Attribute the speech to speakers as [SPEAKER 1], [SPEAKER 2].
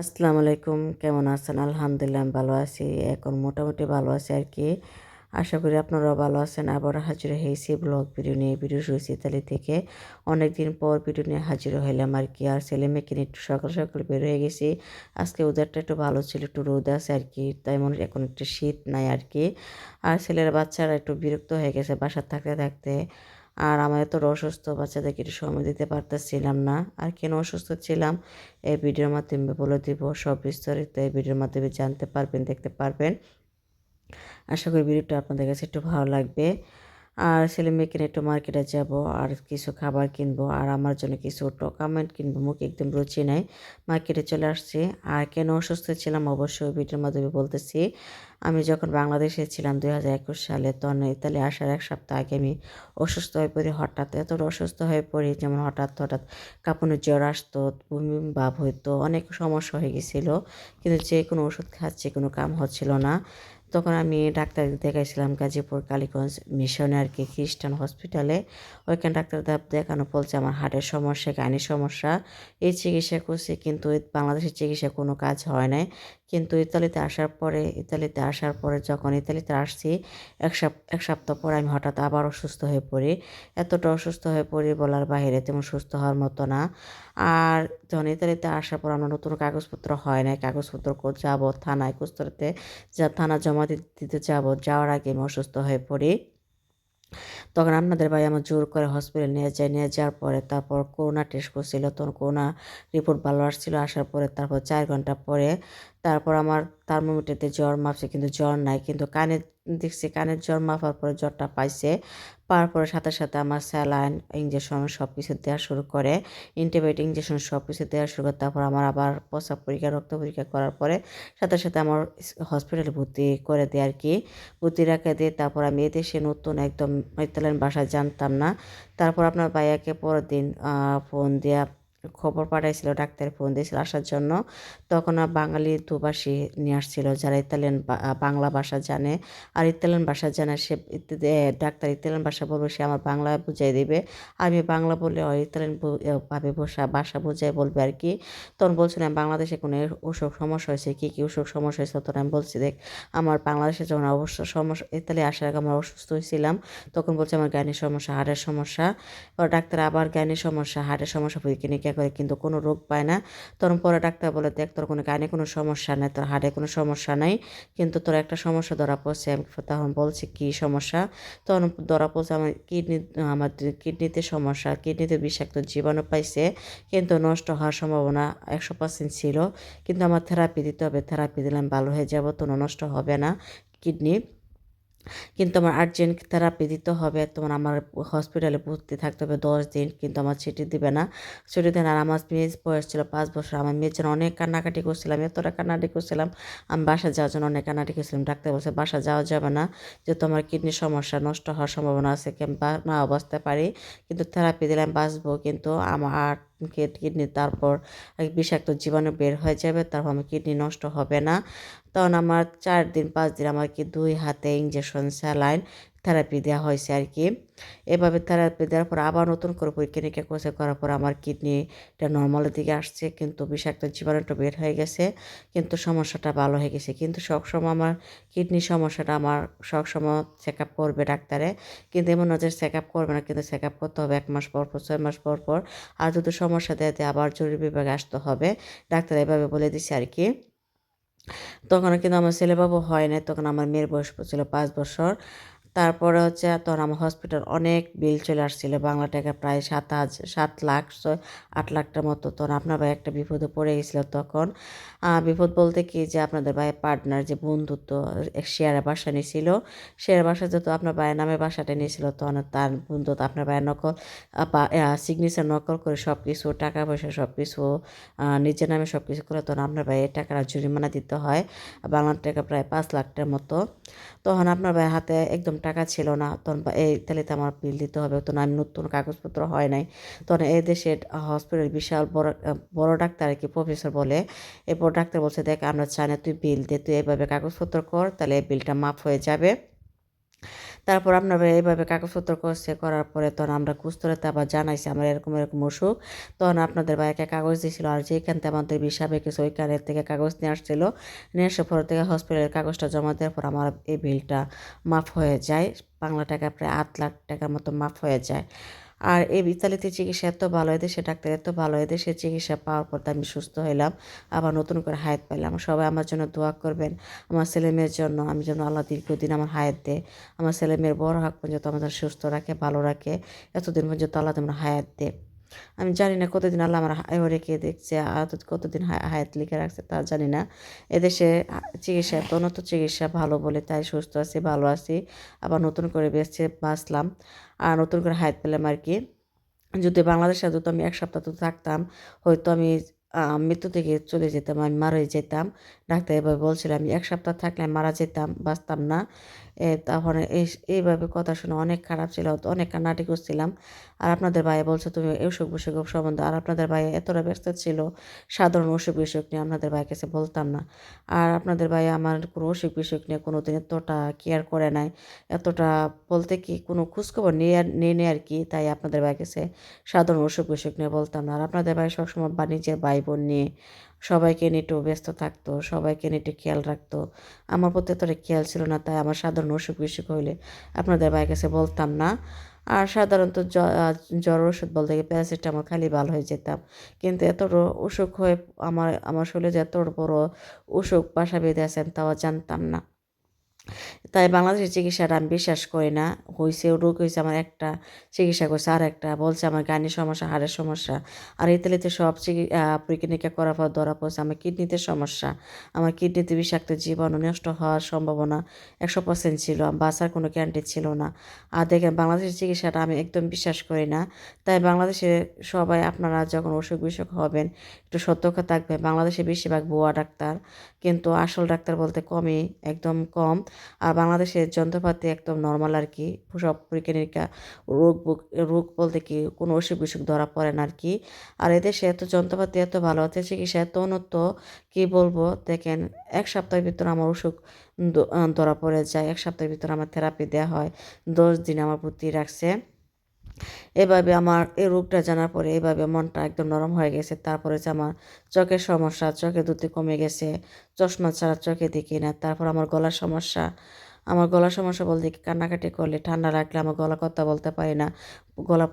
[SPEAKER 1] আসসালামু আলাইকুম। কেমন আছেন? আলহামদুলিল্লাহ আমি ভালো আছি। এখন মোটামুটি ভালো আছি আর কি। আশা করি আপনারাও ভালো আছেন। আবার হাজির হয়েছি ব্লগ ভিডিও নিয়ে। ভিডিও শুয়েছি ইতালি থেকে। অনেক দিন পর ভিডিও নিয়ে হাজির হইলাম আর কি। আর ছেলে মেয়েকে নিয়ে একটু সকাল সকাল বের হয়ে গেছি। আজকে ওদেরটা একটু ভালো ছিল, একটু রোদ আছে আর কি। তাই মনে এখন একটু শীত নাই আর কি। আর ছেলের বাচ্চারা একটু বিরক্ত হয়ে গেছে বাসার থাকতে থাকতে। আর আমার তো অসুস্থ বাচ্চাদেরকে একটু সময় দিতে পারতেছিলাম না। আর কেন অসুস্থ ছিলাম? এই ভিডিওর মাধ্যমে বলে দিব, সব বিস্তারিত এই ভিডিওর মাধ্যমে জানতে পারবেন, দেখতে পারবেন। আশা করি ভিডিওটা আপনাদের কাছে একটু ভালো লাগবে। আর ছেলে মেয়েকে একটু মার্কেটে যাব আর কিছু খাবার কিনবো আর আমার জন্য কিছু ডকুমেন্ট কিনবো। মুখ একদম রুচি নাই। মার্কেটে চলে আসছি। আর কেন অসুস্থ ছিলাম অবশ্যই ভিডিওর মাধ্যমে বলতেছি। আমি যখন বাংলাদেশে ছিলাম দুই হাজার একুশ সালে, তখন ইতালি আসার এক সপ্তাহ আগে আমি অসুস্থ হয়ে পড়ি হঠাৎ। এতটা অসুস্থ হয়ে পড়ি যেমন হঠাৎ হঠাৎ কাঁপুনে জ্বর আসতো, বমি ভাব হইতো, অনেক সমস্যা হয়ে গেছিল। কিন্তু যে কোনো ওষুধ খাচ্ছি, কোনো কাম হচ্ছিল না। তখন আমি ডাক্তার দেখাইছিলাম গাজীপুর, কালীগঞ্জ মিশনে আর কি খ্রিস্টান হসপিটালে। ওইখানে ডাক্তার দেখানো বলছে আমার হার্টের সমস্যা গানের সমস্যা, এই চিকিৎসা করছি কিন্তু বাংলাদেশের চিকিৎসা কোনো কাজ হয় নাই। কিন্তু ইতালিতে আসার পরে, ইতালিতে আসার পরে যখন ইতালিতে আসছি, এক সপ্তাহ এক সপ্তাহ পরে আমি হঠাৎ আবার অসুস্থ হয়ে পড়ি। এতটা অসুস্থ হয়ে পড়ি বলার বাইরে তেমন সুস্থ হওয়ার মতো না। আর যখন ইতালিতে আসার পর আমার নতুন কাগজপত্র হয় না কাগজপত্র যাব থানায় কুস্তরতে যা থানা জমা দিতে যাব, যাওয়ার আগে আমি অসুস্থ হয়ে পড়ি। তখন আপনাদের ভাই আমার জোর করে হসপিটালে নিয়ে যায়, নিয়ে যাওয়ার পরে তারপর করোনা টেস্ট করছিল। তখন করোনা রিপোর্ট ভালো আসছিল, আসার পরে তারপর চার ঘণ্টা পরে তারপর আমার থার্মোমিটারতে জ্বর মাপছে, কিন্তু জ্বর নাই। কিন্তু কানে দেখছি কানের জ্বর মাপার পরে জ্বরটা পাইছে। পাওয়ার পরে সাথে সাথে আমার স্যালাইন ইঞ্জেকশন সব কিছু দেওয়া শুরু করে ইন্টিবায়োটিক ইঞ্জেকশন সব কিছু দেওয়া শুরু করে, তারপর আমার আবার প্রসাব পরীক্ষা, রক্ত পরীক্ষা করার পরে সাথে সাথে আমার হসপিটালে ভর্তি করে দেয় আর কি। ভর্তি রাখা দিয়ে তারপর আমি এদেশে নতুন একদম ইতালিয়ান বাসায় জানতাম না। তারপর আপনার ভাইয়াকে পরের দিন ফোন দেওয়া খবর পাঠাইছিল ডাক্তার ফোন দিয়েছিল আসার জন্য। তখন বাঙালি দুভাষী নিয়ে আসছিল, যারা ইতালিয়ান বাংলা ভাষা জানে। আর ইতালিয়ান ভাষা জানে, সে ডাক্তার ইতালিয়ান ভাষা বলবে, সে আমার বাংলা বুঝাই দিবে। আমি বাংলা বললে ইতালিয়ান ভাবে ভাষা ভাষা বুঝাই বলবে আর কি। তখন বলছিলাম বাংলাদেশে কোনো অসুখ সমস্যা হয়েছে? কী কী অসুখ সমস্যা হয়েছে? তখন আমি বলছি, দেখ, আমার বাংলাদেশে যখন অবশ্য সমস্যা ইতালি আসার আগে আমার অসুস্থ হয়েছিলাম, তখন বলছে আমার জ্ঞানের সমস্যা, হাড়ের সমস্যা। ডাক্তার আবার জ্ঞানের সমস্যা, হাড়ের সমস্যা পরীক্ষা নিরীক্ষা করে কিন্তু কোনো রোগ পায় না। তখন পরে ডাক্তার বলে, দেখ, তোর কোনো গানে কোনো সমস্যা নেই, তোর হাড়ে কোনো সমস্যা নাই, কিন্তু তোর একটা সমস্যা ধরা পড়ছে। আমি তখন বলছি, কি সমস্যা? তখন ধরা পড়ছে, আমার কিডনি, আমার কিডনিতে সমস্যা, কিডনিতে বিষাক্ত জীবাণু পাইছে, কিন্তু নষ্ট হওয়ার সম্ভাবনা একশো পার্সেন্ট ছিল, কিন্তু আমার থেরাপি দিতে হবে থেরাপি দিলাম ভালো হয়ে যাব, তো নষ্ট হবে না কিডনি। কিন্তু আমার আর্জেন্ট থেরাপি দিতে হবে তোমার আমার হসপিটালে ভর্তি থাকতে হবে দশ দিন, কিন্তু আমার ছুটি দিবে না। ছুটি দেন আর আমার মেয়ের বয়স ছিল পাঁচ বছর, আমার মেয়ের জন্য অনেক কান্নাকাটি করছিলাম এতটা কান্নাকাটি করছিলাম, আমি বাসা যাওয়ার জন্য অনেক কান্নাকাটি করছিলাম, ডাক্তার বলছে বাসা যাওয়া যাবে না, যেহেতু আমার কিডনির সমস্যা, নষ্ট হওয়ার সম্ভাবনা আছে, কি আমি না অবস্থা পারি, কিন্তু থেরাপি দিলাম বাঁচবো, কিন্তু আমার কিডনি তারপর বিষাক্ত জীবাণু বের হয়ে যাবে, তারপর আমার কিডনি নষ্ট হবে না। তখন আমার চার দিন, পাঁচ দিন আমার কি দুই হাতে ইঞ্জেকশন স্যালাইন থেরাপি দেওয়া হয়েছে আর কি এভাবে থেরাপি দেওয়ার পর আবার নতুন করে পরীক্ষা নিরীক্ষা করছে, করার পর আমার কিডনিটা নর্মালের দিকে আসছে, কিন্তু বিষাক্ত জীবাণুটা বের হয়ে গেছে, কিন্তু সমস্যাটা ভালো হয়ে গেছে। কিন্তু সবসময় আমার কিডনির সমস্যাটা আমার সবসময় চেক আপ করবে ডাক্তারে, কিন্তু এমন নজর চেক আপ করবে না, কিন্তু চেক আপ করতে হবে এক মাস পর পর, ছয় মাস পর পর। আর যদি সমস্যা দেয় আবার জরুরি বিভাগে আসতে হবে। ডাক্তার এভাবে বলে দিছে আর কি তখন কিন্তু আমার ছেলেবাবু হয় নাই, তখন আমার মেয়ের বয়স ছিল পাঁচ বছর। তারপরে হচ্ছে তখন আমার হসপিটাল অনেক বিল চলে আসছিল। বাংলা টাকা প্রায় সাত হাজার সাত লাখ, ছয়, আট লাখটার মতো। তখন আপনার ভাই একটা বিপদে পড়ে গেছিল তখন। বিপদ বলতে কি যে আপনাদের ভাইয়ের পার্টনার যে বন্ধুত্ব শেয়ারের বাসা নিয়েছিল শেয়ারের বাসা যেহেতু আপনার ভাইয়ের নামে বাসাটা নিয়েছিল, তখন তার বন্ধুত্ব আপনার ভাইয়ের নকল সিগনেচার নকল করে সব কিছু টাকা পয়সা সব কিছু নিজের নামে সব কিছু করে তখন আপনার ভাইয়ের টাকাটা জরিমানা দিতে হয়। বাংলার টাকা প্রায় পাঁচ লাখটার মতো। তখন আপনার ভাইয়ের হাতে একদম টাকা ছিল না। তখন এই, তাহলে তো আমার বিল দিতে হবে। তো আমি নতুন কাগজপত্র হয় নাই। তখন এই দেশের হসপিটাল বিশাল বড় বড় ডাক্তার কি প্রফেসর বলে, এরপর ডাক্তার বলছে, দেখ, আমরা চাই না তুই বিল দে, তুই এভাবে কাগজপত্র কর, তাহলে বিলটা মাফ হয়ে যাবে। তারপর আপনারা এইভাবে কাগজপত্র করছে করার পরে তখন আমরা কুস্তরেতে আবার জানাইছি আমরা এরকম এরকম অসুখ। তখন আপনাদের বাইকে কাগজ দিয়েছিল আর যেখান থেকে আমাদের বিষাবে কিছু ওইখানের থেকে কাগজ নিয়ে আসছিল, নিয়ে আসার পর থেকে হসপিটালের কাগজটা জমা দেওয়ার পর আমার এই বিলটা মাফ হয়ে যায়। বাংলা টাকা প্রায় আট লাখ টাকার মতো মাফ হয়ে যায়। আর এই ইতালিতে চিকিৎসা এত ভালো এদেশে ডাক্তার এত ভালো এদেশে চিকিৎসা পাওয়ার পর আমি সুস্থ হইলাম, আবার নতুন করে হায়াত পাইলাম। সবাই আমার জন্য দোয়া করবেন, আমার ছেলে মেয়ের জন্য, আমি যেন আল্লাহ দীর্ঘদিন আমার হায়াত দেয়। আমার ছেলে মেয়ের বড় হাক পর্যন্ত আমাদের সুস্থ রাখে, ভালো রাখে, এতদিন পর্যন্ত আল্লাহ তোমার হায়াত দেয়। আমি জানি না কতদিন আল্লাহ আমার রেখে দেখছে আর কতদিন হায়াত লিখে রাখছে তা জানি না। এদেশে চিকিৎসা এত উন্নত চিকিৎসা ভালো বলে তাই সুস্থ আছি, ভালো আছি। আবার নতুন করে বেঁচে বাঁচলাম। আর নতুন করে হায়াত পেলাম আর কি। যদি বাংলাদেশে যদি আমি এক সপ্তাহ তো থাকতাম, হয়তো আমি মৃত্যু থেকে চলে যেতাম, আমি মারা যেতাম। ডাক্তার এভাবে বলছিল, আমি এক সপ্তাহ থাকলে মারা যেতাম, বাঁচতাম না। তখন এই এইভাবে কথা শুনে অনেক খারাপ ছিল অনেক কান্নাটি করছিলাম। আর আপনাদের ভাই বলছে, তুমি অসুখ বিসুখ সম্বন্ধে আর আপনাদের ভাই এতটা ব্যস্ত ছিল, সাধারণ অসুখ বিসুখ নিয়ে আপনাদের ভাইয়ের কাছে বলতাম না। আর আপনাদের ভাই আমার কোনো অসুখ বিসুখ নিয়ে কোনো দিন এতটা কেয়ার করে নাই, এতটা বলতে কি কোনো খোঁজখবর নিয়ে নিয়ে নেয় আর কি, তাই আপনাদের ভাইয়ের কাছে সাধারণ অসুখ বিসুখ নিয়ে বলতাম না। আর আপনাদের ভাই সবসময় বাণিজ্যের ভাই বোন নিয়ে সবাইকে নিয়ে একটু ব্যস্ত থাকতো, সবাইকে নিয়ে একটু খেয়াল রাখতো। আমার প্রতি এতটা খেয়াল ছিল না, তাই আমার সাধারণ অসুখ বিসুখ হইলে আপনাদের ভাইয়ের কাছে বলতাম না। আর সাধারণত জ্বর ওষুধ বলতে গিয়ে প্যারাসিটামল খালি ভালো হয়ে যেতাম। কিন্তু এত অসুখ হয়ে আমার আমার শরীরে যে এত বড় অসুখ বাসা বেঁধে আছেন তাও জানতাম না। তাই বাংলাদেশের চিকিৎসাটা আমি বিশ্বাস করি না। হয়েছে রোগ হয়েছে আমার একটা চিকিৎসা করছে আর একটা। বলছে আমার গানের সমস্যা, হাড়ের সমস্যা। আর ইতালিতে সব পরীক্ষা করার পর ধরা পড়ছে আমার কিডনিতে সমস্যা। আমার কিডনিতে বিষাক্ত জীবাণু নষ্ট হওয়ার সম্ভাবনা একশো পার্সেন্ট ছিল। বাঁচার কোনো গ্যারান্টি ছিল না। আর দেখেন, বাংলাদেশের চিকিৎসাটা আমি একদম বিশ্বাস করি না। তাই বাংলাদেশে সবাই আপনারা যখন অসুখ বিসুখ হবেন, একটু সতর্ক থাকবে বাংলাদেশে বেশিরভাগ ভুয়া ডাক্তার, কিন্তু আসল ডাক্তার বলতে কমই, একদম কম। আর বাংলাদেশের যন্ত্রপাতি একদম নর্মাল আর কি। সব পরীক্ষা নিরীক্ষা, রোগ রোগ বলতে কি, কোনো অসুখ বিসুখ ধরা পড়ে না আর কি। আর এদেশে এত যন্ত্রপাতি, এত ভালো হচ্ছে চিকিৎসা এত উন্নত, কী বলব? দেখেন, এক সপ্তাহের ভিতরে আমার অসুখ ধরা পড়ে যায়। এক সপ্তাহের ভিতরে আমার থেরাপি দেওয়া হয়। দশ দিন আমার প্রতি রাখছে। এভাবে আমার এই রোগটা জানার পরে এভাবে মনটা একদম নরম হয়ে গেছে। তারপরে যে আমার চোখের সমস্যা চোখে দুটি কমে গেছে, চশমা ছাড়া চোখে দেখি না। তারপর আমার গলার সমস্যা, আমার গলার সমস্যা বলতে কান্নাকাটি করলে ঠান্ডা লাগলে আমার গলা কথা বলতে পারি না। গলা